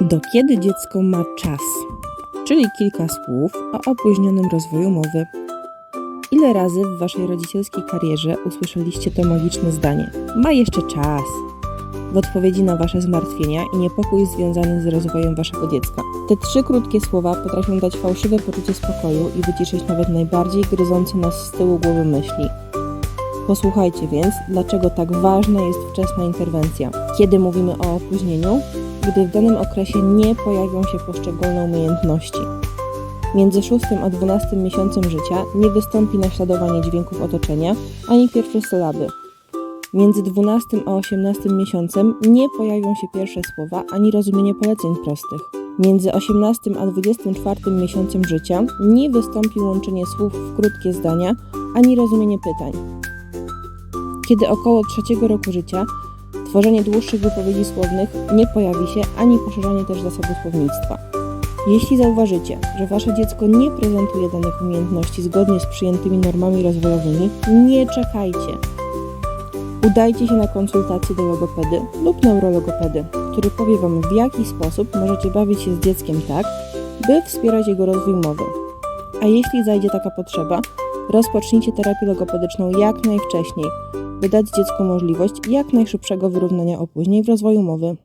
Do kiedy dziecko ma czas? Czyli kilka słów o opóźnionym rozwoju mowy. Ile razy w waszej rodzicielskiej karierze usłyszeliście to magiczne zdanie? Ma jeszcze czas. W odpowiedzi na wasze zmartwienia i niepokój związany z rozwojem waszego dziecka. Te trzy krótkie słowa potrafią dać fałszywe poczucie spokoju i wyciszyć nawet najbardziej gryzące nas z tyłu głowy myśli. Posłuchajcie więc, dlaczego tak ważna jest wczesna interwencja. Kiedy mówimy o opóźnieniu? Gdy w danym okresie nie pojawią się poszczególne umiejętności. Między 6 a 12 miesiącem życia nie wystąpi naśladowanie dźwięków otoczenia ani pierwsze sylaby. Między 12 a 18 miesiącem nie pojawią się pierwsze słowa ani rozumienie poleceń prostych. Między 18 a 24 miesiącem życia nie wystąpi łączenie słów w krótkie zdania ani rozumienie pytań. Kiedy około trzeciego roku życia tworzenie dłuższych wypowiedzi słownych nie pojawi się ani poszerzanie też zasobu słownictwa. Jeśli zauważycie, że wasze dziecko nie prezentuje danych umiejętności zgodnie z przyjętymi normami rozwojowymi, nie czekajcie. Udajcie się na konsultację do logopedy lub neurologopedy, który powie wam w jaki sposób możecie bawić się z dzieckiem tak, by wspierać jego rozwój mowy. A jeśli zajdzie taka potrzeba, rozpocznijcie terapię logopedyczną jak najwcześniej, by dać dziecku możliwość jak najszybszego wyrównania opóźnień w rozwoju mowy.